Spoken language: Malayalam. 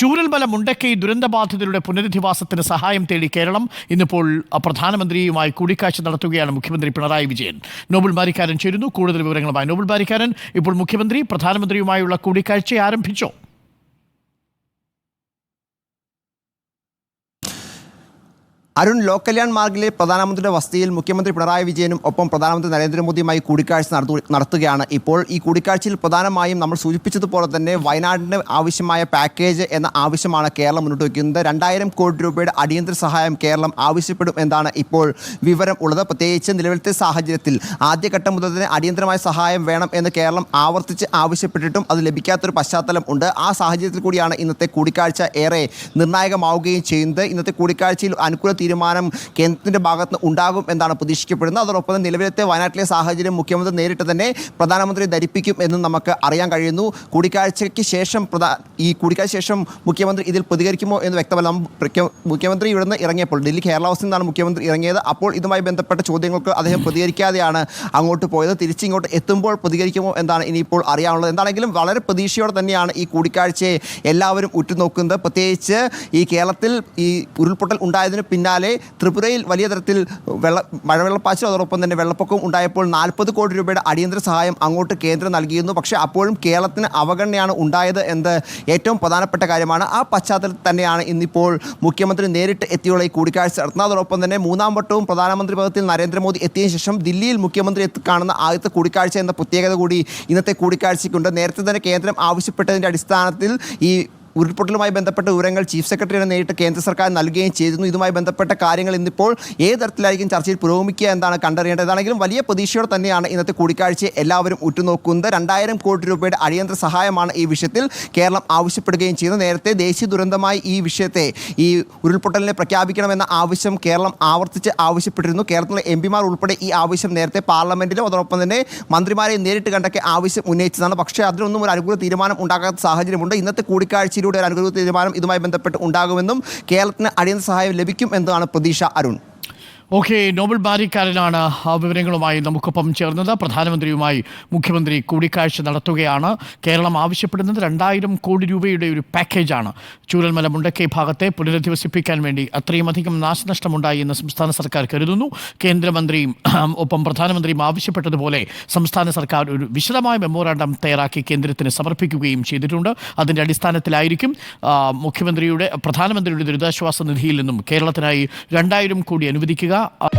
ചൂരൽമല മുണ്ടക്കൈ ദുരന്തബാധിതരുടെ പുനരധിവാസത്തിന് സഹായം തേടി കേരളം ഇന്നിപ്പോൾ പ്രധാനമന്ത്രിയുമായി കൂടിക്കാഴ്ച നടത്തുകയാണ് മുഖ്യമന്ത്രി പിണറായി വിജയൻ. നോബൽ ബാരിക്കാരൻ ചേരുന്നു. കൂടുതൽ വിവരങ്ങളുമായി നോബൽ ബാരിക്കാരൻ. ഇപ്പോൾ മുഖ്യമന്ത്രി പ്രധാനമന്ത്രിയുമായുള്ള കൂടിക്കാഴ്ച ആരംഭിച്ചോ? അരുൺ ലോക് കല്യാൺ മാർഗിലെ പ്രധാനമന്ത്രിയുടെ വസതിയിൽ മുഖ്യമന്ത്രി പിണറായി വിജയനും ഒപ്പം പ്രധാനമന്ത്രി നരേന്ദ്രമോദിയുമായി കൂടിക്കാഴ്ച നടത്തു നടത്തുകയാണ്. ഇപ്പോൾ ഈ കൂടിക്കാഴ്ചയിൽ പ്രധാനമായും നമ്മൾ സൂചിപ്പിച്ചതുപോലെ തന്നെ വയനാടിന് ആവശ്യമായ പാക്കേജ് എന്ന ആവശ്യമാണ് കേരളം മുന്നോട്ട് വയ്ക്കുന്നത്. രണ്ടായിരം കോടി രൂപയുടെ അടിയന്തര സഹായം കേരളം ആവശ്യപ്പെടും എന്നാണ് ഇപ്പോൾ വിവരം ഉള്ളത്. പ്രത്യേകിച്ച് നിലവിലത്തെ സാഹചര്യത്തിൽ ആദ്യഘട്ടം മുതൽ തന്നെ അടിയന്തരമായ സഹായം വേണം എന്ന് കേരളം ആവർത്തിച്ച് ആവശ്യപ്പെട്ടിട്ടും അത് ലഭിക്കാത്തൊരു പശ്ചാത്തലം ഉണ്ട്. ആ സാഹചര്യത്തിൽ കൂടിയാണ് ഇന്നത്തെ കൂടിക്കാഴ്ച ഏറെ നിർണായകമാവുകയും ചെയ്യുന്നത്. ഇന്നത്തെ കൂടിക്കാഴ്ചയിൽ അനുകൂല തീരുമാനം കേന്ദ്രത്തിന്റെ ഭാഗത്ത് ഉണ്ടാകും എന്നാണ് പ്രതീക്ഷിക്കപ്പെടുന്നത്. അതോടൊപ്പം തന്നെ നിലവിലത്തെ വയനാട്ടിലെ സാഹചര്യം മുഖ്യമന്ത്രി നേരിട്ട് തന്നെ പ്രധാനമന്ത്രി ധരിപ്പിക്കും എന്നും നമുക്ക് അറിയാൻ കഴിയുന്നു. കൂടിക്കാഴ്ചയ്ക്ക് ശേഷം പ്രധാ ഈ കൂടിക്കാഴ്ച ശേഷം മുഖ്യമന്ത്രി ഇതിൽ പ്രതികരിക്കുമോ എന്ന് വ്യക്തമല്ല. മുഖ്യമന്ത്രി ഇവിടുന്ന് ഇറങ്ങിയപ്പോൾ ഡൽഹി കേരള ഹൗസിൽ നിന്നാണ് മുഖ്യമന്ത്രി ഇറങ്ങിയത്. അപ്പോൾ ഇതുമായി ബന്ധപ്പെട്ട ചോദ്യങ്ങൾക്ക് അദ്ദേഹം പ്രതികരിക്കാതെയാണ് അങ്ങോട്ട് പോയത്. തിരിച്ചിങ്ങോട്ട് എത്തുമ്പോൾ പ്രതികരിക്കുമോ എന്നാണ് ഇനിയിപ്പോൾ അറിയാനുള്ളത്. എന്താണെങ്കിലും വളരെ പ്രതീക്ഷയോടെ തന്നെയാണ് ഈ കൂടിക്കാഴ്ചയെ എല്ലാവരും ഉറ്റുനോക്കുന്നത്. പ്രത്യേകിച്ച് ഈ കേരളത്തിൽ ഈ ഉരുൾപൊട്ടൽ ഉണ്ടായതിന് പിന്നാലെ ത്രിപുരയിൽ വലിയ തരത്തിൽ വെള്ള മഴവെള്ളപ്പാച്ചിൽ അതോടൊപ്പം തന്നെ വെള്ളപ്പൊക്കം ഉണ്ടായപ്പോൾ നാൽപ്പത് കോടി രൂപയുടെ അടിയന്തര സഹായം അങ്ങോട്ട് കേന്ദ്രം നൽകിയിരുന്നു. പക്ഷേ അപ്പോഴും കേരളത്തിന് അവഗണനയാണ് ഉണ്ടായത് എന്ന് ഏറ്റവും പ്രധാനപ്പെട്ട കാര്യമാണ്. ആ പശ്ചാത്തലത്തിൽ തന്നെയാണ് ഇന്നിപ്പോൾ മുഖ്യമന്ത്രി നേരിട്ട് എത്തിയുള്ള ഈ കൂടിക്കാഴ്ച നടത്തുന്നത്. അതോടൊപ്പം തന്നെ മൂന്നാം വട്ടവും പ്രധാനമന്ത്രി പദത്തിൽ നരേന്ദ്രമോദി എത്തിയതിനു ശേഷം ദില്ലിയിൽ മുഖ്യമന്ത്രി കാണുന്ന ആദ്യത്തെ കൂടിക്കാഴ്ച എന്ന പ്രത്യേകത കൂടി ഇന്നത്തെ കൂടിക്കാഴ്ചയ്ക്കുണ്ട്. നേരത്തെ തന്നെ കേന്ദ്രം ആവശ്യപ്പെട്ടതിന്റെ അടിസ്ഥാനത്തിൽ ഈ ഉരുൾപൊട്ടലുമായി ബന്ധപ്പെട്ട വിവരങ്ങൾ ചീഫ് സെക്രട്ടറിയുടെ നേരിട്ട് കേന്ദ്ര സർക്കാർ നൽകുകയും ചെയ്തിരുന്നു. ഇതുമായി ബന്ധപ്പെട്ട കാര്യങ്ങൾ ഇന്നിപ്പോൾ ഏത് തരത്തിലായിരിക്കും ചർച്ചയിൽ പുരോഗമിക്കുക എന്നാണ് കണ്ടറിയേണ്ടത്. ഏതാണെങ്കിലും വലിയ പ്രതീക്ഷയോടെ തന്നെയാണ് ഇന്നത്തെ കൂടിക്കാഴ്ചയെ എല്ലാവരും ഉറ്റുനോക്കുന്നത്. രണ്ടായിരം കോടി രൂപയുടെ അടിയന്തര സഹായമാണ് ഈ വിഷയത്തിൽ കേരളം ആവശ്യപ്പെടുകയും ചെയ്യുന്നത്. നേരത്തെ ദേശീയ ദുരന്തമായി ഈ വിഷയത്തെ ഈ ഉരുൾപൊട്ടലിനെ പ്രഖ്യാപിക്കണമെന്ന ആവശ്യം കേരളം ആവർത്തിച്ച് ആവശ്യപ്പെട്ടിരുന്നു. കേരളത്തിലെ എം പിമാർ ഉൾപ്പെടെ ഈ ആവശ്യം നേരത്തെ പാർലമെന്റിലും അതോടൊപ്പം തന്നെ മന്ത്രിമാരെ നേരിട്ട് കണ്ടൊക്കെ ആവശ്യം ഉന്നയിച്ചതാണ്. പക്ഷേ അതിനൊന്നും ഒരു അനുകൂല തീരുമാനം ഉണ്ടാകാത്ത സാഹചര്യമുണ്ട്. ഇന്നത്തെ കൂടിക്കാഴ്ചയിലൂടെ ഒരു അനുകൂല തീരുമാനം ഇതുമായി ബന്ധപ്പെട്ട് ഉണ്ടാകുമെന്നും കേരളത്തിന് അടിയന്തര സഹായം ലഭിക്കും എന്നതാണ് പ്രതീക്ഷ അരുൺ. ഓക്കെ നോബൽ ബാരിക്കാരനാണ് വിവരങ്ങളുമായി നമുക്കൊപ്പം ചേർന്നത്. പ്രധാനമന്ത്രിയുമായി മുഖ്യമന്ത്രി കൂടിക്കാഴ്ച നടത്തുകയാണ്. കേരളം ആവശ്യപ്പെടുന്നത് രണ്ടായിരം കോടി രൂപയുടെ ഒരു പാക്കേജാണ്. ചൂരൽമല മുണ്ടക്കൈ ഭാഗത്തെ പുനരധിവസിപ്പിക്കാൻ വേണ്ടി അത്രയും അധികം നാശനഷ്ടമുണ്ടായി എന്ന് സംസ്ഥാന സർക്കാർ കരുതുന്നു. കേന്ദ്രമന്ത്രിയും ഒപ്പം പ്രധാനമന്ത്രിയും ആവശ്യപ്പെട്ടതുപോലെ സംസ്ഥാന സർക്കാർ ഒരു വിശദമായ മെമ്മോറാണ്ടം തയ്യാറാക്കി കേന്ദ്രത്തിന് സമർപ്പിക്കുകയും ചെയ്തിട്ടുണ്ട്. അതിന്റെ അടിസ്ഥാനത്തിലായിരിക്കും മുഖ്യമന്ത്രിയുടെ പ്രധാനമന്ത്രിയുടെ ദുരിതാശ്വാസ നിധിയിൽ നിന്നും കേരളത്തിനായി രണ്ടായിരം കോടി അനുവദിക്കുക 감사합니다.